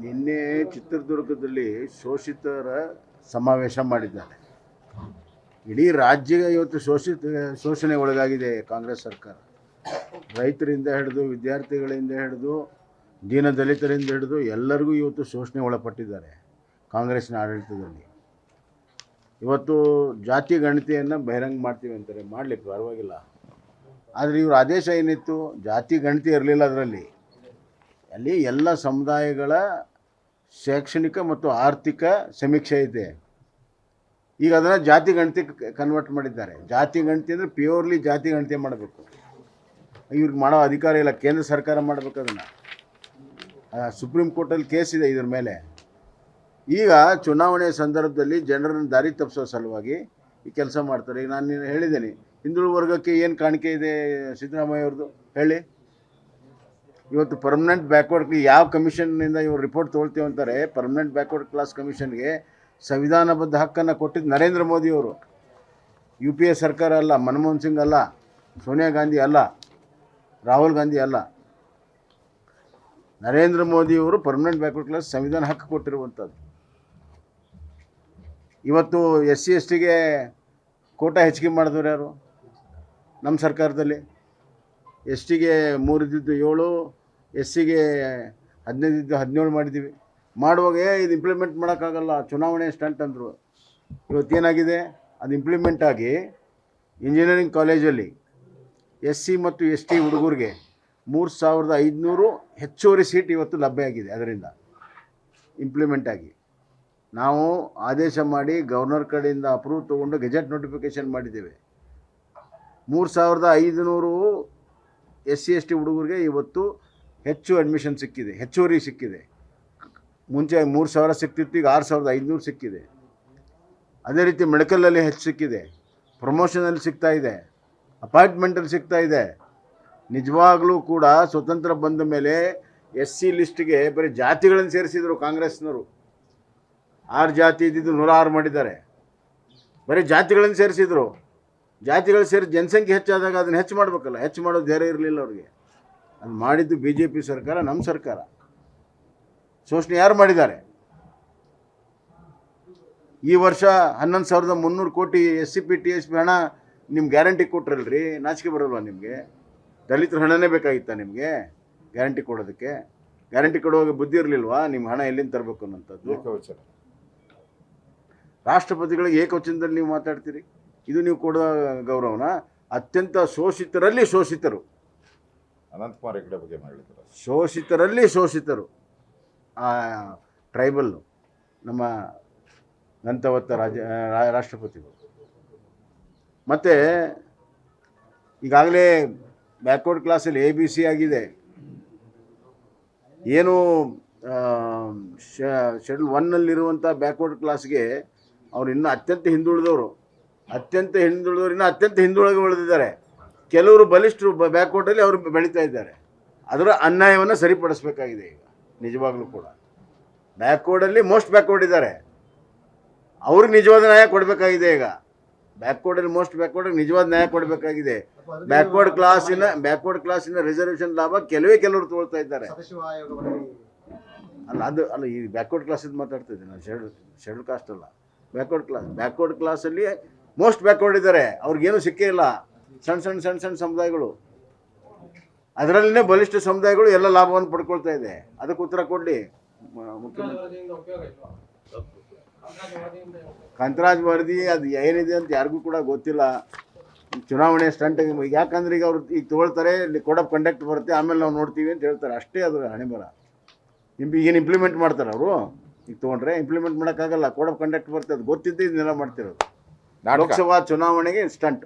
ನಿನ್ನೆ ಚಿತ್ರದುರ್ಗದಲ್ಲಿ ಶೋಷಿತರ ಸಮಾವೇಶ ಮಾಡಿದ್ದಾರೆ. ಇಡೀ ರಾಜ್ಯ ಇವತ್ತು ಶೋಷಿತ ಶೋಷಣೆ ಒಳಗಾಗಿದೆ ಕಾಂಗ್ರೆಸ್ ಸರ್ಕಾರ. ರೈತರಿಂದ ಹಿಡಿದು ವಿದ್ಯಾರ್ಥಿಗಳಿಂದ ಹಿಡಿದು ದೀನ ದಲಿತರಿಂದ ಹಿಡಿದು ಎಲ್ಲರಿಗೂ ಇವತ್ತು ಶೋಷಣೆ ಒಳಪಟ್ಟಿದ್ದಾರೆ ಕಾಂಗ್ರೆಸ್ನ ಆಡಳಿತದಲ್ಲಿ. ಇವತ್ತು ಜಾತಿ ಗಣತಿಯನ್ನು ಬಹಿರಂಗ ಮಾಡ್ತೀವಿ ಅಂತಾರೆ. ಮಾಡಲಿ ಪರವಾಗಿಲ್ಲ. ಆದರೆ ಇವ್ರ ಆದೇಶ ಏನಿತ್ತು? ಜಾತಿ ಗಣತಿ ಇರಲಿಲ್ಲ ಅದರಲ್ಲಿ. ಅಲ್ಲಿ ಎಲ್ಲ ಸಮುದಾಯಗಳ ಶೈಕ್ಷಣಿಕ ಮತ್ತು ಆರ್ಥಿಕ ಸಮೀಕ್ಷೆ ಇದೆ. ಈಗ ಅದನ್ನು ಜಾತಿ ಗಣತಿ ಕನ್ವರ್ಟ್ ಮಾಡಿದ್ದಾರೆ. ಜಾತಿ ಗಣತಿ ಅಂದರೆ ಪ್ಯೂರ್ಲಿ ಜಾತಿ ಗಣತಿ ಮಾಡಬೇಕು. ಇವ್ರಿಗೆ ಮಾಡೋ ಅಧಿಕಾರ ಇಲ್ಲ, ಕೇಂದ್ರ ಸರ್ಕಾರ ಮಾಡಬೇಕು ಅದನ್ನು. ಸುಪ್ರೀಂ ಕೋರ್ಟಲ್ಲಿ ಕೇಸ್ ಇದೆ ಇದ್ರ ಮೇಲೆ. ಈಗ ಚುನಾವಣೆಯ ಸಂದರ್ಭದಲ್ಲಿ ಜನರನ್ನು ದಾರಿ ತಪ್ಪಿಸೋ ಸಲುವಾಗಿ ಈ ಕೆಲಸ ಮಾಡ್ತಾರೆ. ಈಗ ನಾನು ಹೇಳಿದ್ದೀನಿ, ಹಿಂದುಳಿದ ವರ್ಗಕ್ಕೆ ಏನು ಕಾಣಿಕೆ ಇದೆ ಸಿದ್ದರಾಮಯ್ಯ ಅವ್ರದ್ದು ಹೇಳಿ. ಇವತ್ತು ಪರ್ಮನೆಂಟ್ ಬ್ಯಾಕ್ವರ್ಡ್ ಯಾವ ಕಮಿಷನ್ನಿಂದ ಇವರು ರಿಪೋರ್ಟ್ ತೊಗೊಳ್ತೀವಿ ಅಂತಾರೆ ಪರ್ಮನೆಂಟ್ ಬ್ಯಾಕ್ವರ್ಡ್ ಕ್ಲಾಸ್ ಕಮಿಷನ್ಗೆ ಸಂವಿಧಾನಬದ್ಧ ಹಕ್ಕನ್ನು ಕೊಟ್ಟಿದ್ದು ನರೇಂದ್ರ ಮೋದಿಯವರು ಯು ಪಿ ಎ ಸರ್ಕಾರ ಅಲ್ಲ, ಮನಮೋಹನ್ ಸಿಂಗ್ ಅಲ್ಲ, ಸೋನಿಯಾ ಗಾಂಧಿ ಅಲ್ಲ, ರಾಹುಲ್ ಗಾಂಧಿ ಅಲ್ಲ. ನರೇಂದ್ರ ಮೋದಿಯವರು ಪರ್ಮನೆಂಟ್ ಬ್ಯಾಕ್ವರ್ಡ್ ಕ್ಲಾಸ್ ಸಂವಿಧಾನ ಹಕ್ಕು ಕೊಟ್ಟಿರುವಂಥದ್ದು ಇವತ್ತು ಎಸ್ ಸಿ, ಎಸ್ ಟಿಗೆ ಕೋಟ ಹೆಚ್ಚಿಗೆ ಮಾಡಿದವ್ರು ಯಾರು? ನಮ್ಮ ಸರ್ಕಾರದಲ್ಲಿ. ಎಸ್ ಟಿಗೆ ಮೂರಿದ್ದು ಏಳು ಎಸ್ ಸಿಗೆ ಹದಿನೈದು, ಹದಿನೇಳು ಮಾಡಿದ್ದೀವಿ. ಮಾಡುವಾಗ ಇದು ಇಂಪ್ಲಿಮೆಂಟ್ ಮಾಡೋಕ್ಕಾಗಲ್ಲ, ಚುನಾವಣೆ ಸ್ಟಂಟ್ ಅಂದರು. ಇವತ್ತೇನಾಗಿದೆ? ಅದು ಇಂಪ್ಲಿಮೆಂಟ್ ಆಗಿ ಇಂಜಿನಿಯರಿಂಗ್ ಕಾಲೇಜಲ್ಲಿ ಎಸ್ ಸಿ ಮತ್ತು ಎಸ್ ಟಿ ಹುಡುಗರಿಗೆ ಮೂರು ಸಾವಿರದ ಐದುನೂರು ಹೆಚ್ಚುವರಿ ಸೀಟ್ ಇವತ್ತು ಲಭ್ಯ ಆಗಿದೆ ಅದರಿಂದ. ಇಂಪ್ಲಿಮೆಂಟ್ ಆಗಿ. ನಾವು ಆದೇಶ ಮಾಡಿ ಗವರ್ನರ್ ಕಡೆಯಿಂದ ಅಪ್ರೂವ್ ತೊಗೊಂಡು ಗೆಜೆಟ್ ನೋಟಿಫಿಕೇಷನ್ ಮಾಡಿದ್ದೇವೆ. ಮೂರು ಸಾವಿರದ ಐದುನೂರು ಎಸ್ ಸಿ ಎಸ್ ಟಿ ಹುಡುಗರಿಗೆ ಇವತ್ತು ಹೆಚ್ಚು ಅಡ್ಮಿಷನ್ ಸಿಕ್ಕಿದೆ, ಹೆಚ್ಚುವರಿ ಸಿಕ್ಕಿದೆ. ಮುಂಚೆ ಮೂರು ಸಾವಿರ ಸಿಕ್ತಿತ್ತು, ಈಗ ಆರು ಸಾವಿರದ ಐದುನೂರು ಸಿಕ್ಕಿದೆ. ಅದೇ ರೀತಿ ಮೆಡಿಕಲಲ್ಲಿ ಹೆಚ್ಚು ಸಿಕ್ಕಿದೆ. ಪ್ರಮೋಷನಲ್ಲಿ ಸಿಗ್ತಾ ಇದೆ. ಅಪಾಯಿಂಟ್ಮೆಂಟಲ್ಲಿ ಸಿಗ್ತಾ ಇದೆ. ನಿಜವಾಗ್ಲೂ ಕೂಡ ಸ್ವತಂತ್ರ ಬಂದ ಮೇಲೆ ಎಸ್ ಸಿ ಲಿಸ್ಟ್ಗೆ ಬರೀ ಜಾತಿಗಳನ್ನು ಸೇರಿಸಿದರು ಕಾಂಗ್ರೆಸ್ನವರು. ಆರು ಜಾತಿ ಇದ್ದಿದ್ದು ನೂರ ಆರು ಮಾಡಿದ್ದಾರೆ. ಬರೀ ಜಾತಿಗಳನ್ನು ಸೇರಿಸಿದ್ರು. ಜಾತಿಗಳು ಸೇರಿ ಜನಸಂಖ್ಯೆ ಹೆಚ್ಚಾದಾಗ ಅದನ್ನು ಹೆಚ್ಚು ಮಾಡಬೇಕಲ್ಲ, ಹೆಚ್ಚು ಮಾಡೋದು ಧೈರ್ಯ ಇರಲಿಲ್ಲ ಅವ್ರಿಗೆ. ಅದು ಮಾಡಿದ್ದು ಬಿ ಜೆ ಪಿ ಸರ್ಕಾರ ನಮ್ಮ ಸರ್ಕಾರ. ಶೋಷಣೆ ಯಾರು ಮಾಡಿದ್ದಾರೆ? ಈ ವರ್ಷ ಹನ್ನೊಂದು ಸಾವಿರದ ಮುನ್ನೂರು ಕೋಟಿ S C P T S P ಹಣ ನಿಮ್ಮ ಗ್ಯಾರಂಟಿ ಕೊಟ್ರಲ್ರಿ? ನಾಚಿಕೆ ಬರಲ್ವಾ ನಿಮಗೆ? ದಲಿತರ ಹಣನೇ ಬೇಕಾಗಿತ್ತಾ ನಿಮಗೆ ಗ್ಯಾರಂಟಿ ಕೊಡೋದಕ್ಕೆ? ಗ್ಯಾರಂಟಿ ಕೊಡುವಾಗ ಬುದ್ಧಿ ಇರಲಿಲ್ವಾ? ನಿಮ್ಮ ಹಣ ಎಲ್ಲಿಂದ ತರಬೇಕು ಅನ್ನೋಂಥದ್ದು ಏಕವಚನ. ರಾಷ್ಟ್ರಪತಿಗಳಿಗೆ ಏಕವಚನದಲ್ಲಿ ನೀವು ಮಾತಾಡ್ತೀರಿ. ಇದು ನೀವು ಕೊಡೋ ಗೌರವನ. ಅತ್ಯಂತ ಶೋಷಿತರಲ್ಲಿ ಶೋಷಿತರು. ಅನಂತಕುಮಾರ್ ಹೆಗಡೆ ಬಗ್ಗೆ ಮಾಡಿದ್ದಾರೆ ಶೋಷಿತರಲ್ಲಿ ಶೋಷಿತರು. ಆ ಟ್ರೈಬಲ್ಲು ನಮ್ಮ ನಂತವತ್ತ ರಾಜ ರಾಷ್ಟ್ರಪತಿಗಳು. ಮತ್ತು ಈಗಾಗಲೇ ಬ್ಯಾಕ್ವರ್ಡ್ ಕ್ಲಾಸಲ್ಲಿ ಎ ಬಿ ಸಿ ಆಗಿದೆ. ಏನು ಶೆಡ್ಯೂಲ್ ಒನ್ನಲ್ಲಿರುವಂಥ ಬ್ಯಾಕ್ವರ್ಡ್ ಕ್ಲಾಸ್ಗೆ ಅವ್ರು ಇನ್ನೂ ಅತ್ಯಂತ ಹಿಂದುಳಿದವರು. ಅತ್ಯಂತ ಹಿಂದುಳಿದವರು ಇನ್ನೂ ಅತ್ಯಂತ ಹಿಂದುಳಿದು ಉಳಿದಿದ್ದಾರೆ. ಕೆಲವರು ಬಲಿಷ್ಠರು ಬ್ಯಾಕ್ವರ್ಡಲ್ಲಿ ಅವರು ಬೆಳೀತಾ ಇದ್ದಾರೆ ಅದರ ಅನ್ಯಾಯವನ್ನು ಸರಿಪಡಿಸಬೇಕಾಗಿದೆ ಈಗ ನಿಜವಾಗ್ಲೂ ಕೂಡ ಬ್ಯಾಕ್ವರ್ಡಲ್ಲಿ ಮೋಸ್ಟ್ ಬ್ಯಾಕ್ವರ್ಡ್ ಇದ್ದಾರೆ ಅವ್ರಿಗೆ ನಿಜವಾದ ನ್ಯಾಯ ಕೊಡಬೇಕಾಗಿದೆ ಈಗ ಬ್ಯಾಕ್ವರ್ಡಲ್ಲಿ ಮೋಸ್ಟ್ ಬ್ಯಾಕ್ವರ್ಡ್ ನಿಜವಾದ ನ್ಯಾಯ ಕೊಡಬೇಕಾಗಿದೆ ಬ್ಯಾಕ್ವರ್ಡ್ ಕ್ಲಾಸಿನ ಬ್ಯಾಕ್ವರ್ಡ್ ಕ್ಲಾಸಿನ ರಿಸರ್ವೇಷನ್ ಲಾಭ ಕೆಲವೇ ಕೆಲವರು ತಗೊಳ್ತಾ ಇದ್ದಾರೆ ಅಲ್ಲ ಅದು ಅಲ್ಲ ಈ ಬ್ಯಾಕ್ವರ್ಡ್ ಕ್ಲಾಸಿಂದ ಮಾತಾಡ್ತಿದ್ದೆ ನಾನು ಶೆಡ್ಯೂಲ್ ಶೆಡ್ಯೂಲ್ ಕಾಸ್ಟ್ ಅಲ್ಲ ಬ್ಯಾಕ್ವರ್ಡ್ ಕ್ಲಾಸ್ ಬ್ಯಾಕ್ವರ್ಡ್ ಕ್ಲಾಸಲ್ಲಿ ಮೋಸ್ಟ್ ಬ್ಯಾಕ್ವರ್ಡ್ ಇದ್ದಾರೆ ಅವ್ರಿಗೇನು ಸಿಕ್ಕೇ ಇಲ್ಲ ಸಣ್ಣ ಸಣ್ಣ ಸಣ್ಣ ಸಣ್ಣ ಸಮುದಾಯಗಳು. ಅದರಲ್ಲಿನೇ ಬಲಿಷ್ಠ ಸಮುದಾಯಗಳು ಎಲ್ಲ ಲಾಭವನ್ನು ಪಡ್ಕೊಳ್ತಾ ಇದೆ. ಅದಕ್ಕೆ ಉತ್ತರ ಕೊಡಲಿ ಮುಖ್ಯಮಂತ್ರಿ. ಕಂತರಾಜ್ ವರದಿ ಅದು ಏನಿದೆ ಅಂತ ಯಾರಿಗೂ ಕೂಡ ಗೊತ್ತಿಲ್ಲ. ಚುನಾವಣೆ ಸ್ಟಂಟ್ ಯಾಕಂದ್ರೆ ಈಗ ಅವ್ರು ಈಗ ತೊಗೊಳ್ತಾರೆ ಇಲ್ಲಿ ಆಫ್ ಕಂಡಕ್ಟ್ ಬರುತ್ತೆ ಆಮೇಲೆ ನಾವು ನೋಡ್ತೀವಿ ಅಂತ ಹೇಳ್ತಾರೆ. ಅಷ್ಟೇ ಅದು ಹಣೆ ಬರ ಈಗೇನು ಇಂಪ್ಲಿಮೆಂಟ್ ಮಾಡ್ತಾರೆ ಅವರು? ಈಗ ತೊಗೊಂಡ್ರೆ ಇಂಪ್ಲಿಮೆಂಟ್ ಮಾಡೋಕ್ಕಾಗಲ್ಲ. ಕೋಡ್ ಆಫ್ ಕಂಡಕ್ಟ್ ಬರುತ್ತೆ. ಅದು ಗೊತ್ತಿದ್ದೆ ಇದನ್ನೆಲ್ಲ ಮಾಡ್ತಿರೋದು. ಲೋಕಸಭಾ ಚುನಾವಣೆಗೆ ಸ್ಟಂಟ್